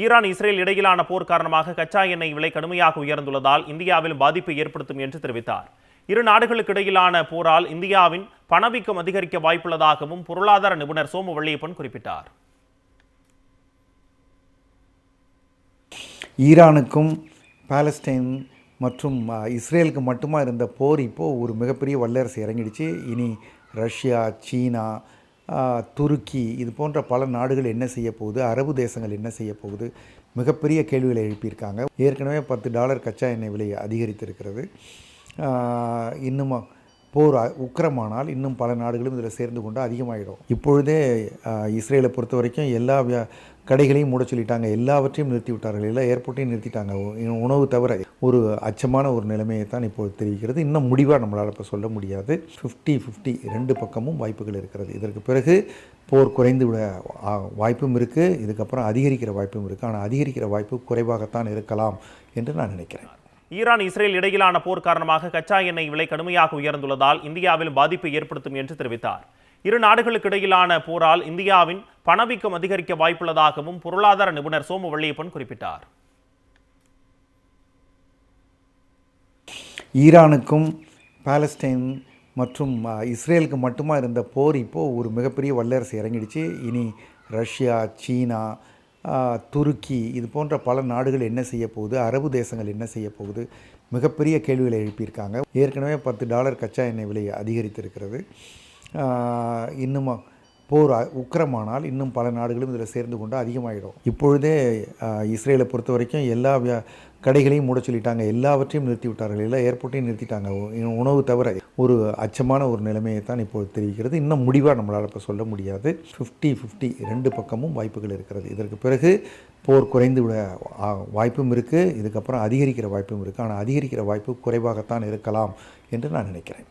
Iran Israel இடையிலான போர் காரணமாக கச்சா எண்ணெய் விலை கடுமையாக உயர்ந்துள்ளதால் இந்தியாவிலும் பாதிப்பை ஏற்படுத்தும் என்று தெரிவித்தார். இரு நாடுகளுக்கு இடையிலான போரால் இந்தியாவின் பணவீக்கம் அதிகரிக்க வாய்ப்புள்ளதாகவும் பொருளாதார நிபுணர் சோமு வள்ளியப்பன் குறிப்பிட்டார். ஈரானுக்கும் பாலஸ்டைன் மற்றும் இஸ்ரேலுக்கு மட்டுமா இருந்த போர் இப்போது ஒரு மிகப்பெரிய வல்லரசு இறங்கிடுச்சு. இனி ரஷ்யா சீனா துருக்கி இது போன்ற பல நாடுகள் என்ன செய்ய போகுது? அரபு தேசங்கள் என்ன செய்ய போகுது? மிகப்பெரிய கேள்விகளை எழுப்பியிருக்காங்க. ஏற்கனவே பத்து டாலர் கச்சா எண்ணெய் விலை அதிகரித்திருக்கிறது. இன்னும் போர் உக்கிரமானால் இன்னும் பல நாடுகளும் இதில் சேர்ந்து கொண்டு அதிகமாகிடும் இப்பொழுதே இஸ்ரேலை பொறுத்த வரைக்கும் எல்லா வியா- கடைகளையும் மூட சொல்லிட்டாங்க. எல்லாவற்றையும் நிறுத்தி விட்டார்கள். எல்லா ஏர்போர்ட்டையும் நிறுத்திட்டாங்க. உணவு தவிர ஒரு அச்சமான ஒரு நிலைமையை தான் இப்போது தெரிவிக்கிறது. இன்னும் முடிவாக நம்மளால் இப்போ சொல்ல முடியாது. ஃபிஃப்டி ஃபிஃப்டி ரெண்டு பக்கமும் வாய்ப்புகள் இருக்கிறது. இதற்கு பிறகு போர் குறைந்து விட வாய்ப்பும் இருக்குது இதுக்கப்புறம் அதிகரிக்கிற வாய்ப்பும் இருக்குது ஆனால் அதிகரிக்கிற வாய்ப்பு குறைவாகத்தான் இருக்கலாம் என்று நான் நினைக்கிறேன். ஈரான் இஸ்ரேல் இடையிலான போர் காரணமாக கச்சா எண்ணெய் விலை கடுமையாக உயர்ந்துள்ளதால் இந்தியாவிலும் பாதிப்பை ஏற்படுத்தும் என்று தெரிவித்தார். இரு நாடுகளுக்கு இடையிலான போரால் இந்தியாவின் பணவீக்கம் அதிகரிக்க வாய்ப்புள்ளதாகவும் பொருளாதார நிபுணர் சோமு வள்ளியப்பன் குறிப்பிட்டார். ஈரானுக்கும் பாலஸ்டைன் மற்றும் இஸ்ரேலுக்கு மட்டுமா இருந்த போர் இப்போது ஒரு மிகப்பெரிய வல்லரசு இறங்கிடுச்சு. இனி ரஷ்யா சீனா துருக்கி இது போன்ற பல நாடுகள் என்ன செய்ய போகுது? அரபு தேசங்கள் என்ன செய்ய போகுது? மிகப்பெரிய கேள்விகளை எழுப்பியிருக்காங்க. ஏற்கனவே பத்து டாலர் கச்சா எண்ணெய் விலை அதிகரித்திருக்கிறது. இன்னும் போர் உக்கிரமானால் இன்னும் பல நாடுகளும் இதில் சேர்ந்து கொண்டு அதிகமாகிடும் இப்பொழுதே இஸ்ரேலை பொறுத்த வரைக்கும் எல்லா வியா- கடைகளையும் மூட சொல்லிட்டாங்க. எல்லாவற்றையும் நிறுத்தி விட்டார்கள் எல்லா ஏர்போர்ட்டையும் நிறுத்திட்டாங்க. உணவு தவிர ஒரு அச்சமான ஒரு நிலைமையை தான் இப்போது தெரிவிக்கிறது. இன்னும் முடிவாக நம்மளால் இப்போ சொல்ல முடியாது. ஃபிஃப்டி ஃபிஃப்டி ரெண்டு பக்கமும் வாய்ப்புகள் இருக்கிறது. இதற்கு பிறகு போர் குறைந்து விட வாய்ப்பும் இருக்குது இதுக்கப்புறம் அதிகரிக்கிற வாய்ப்பும் இருக்குது ஆனால் அதிகரிக்கிற வாய்ப்பு குறைவாகத்தான் இருக்கலாம் என்று நான் நினைக்கிறேன்.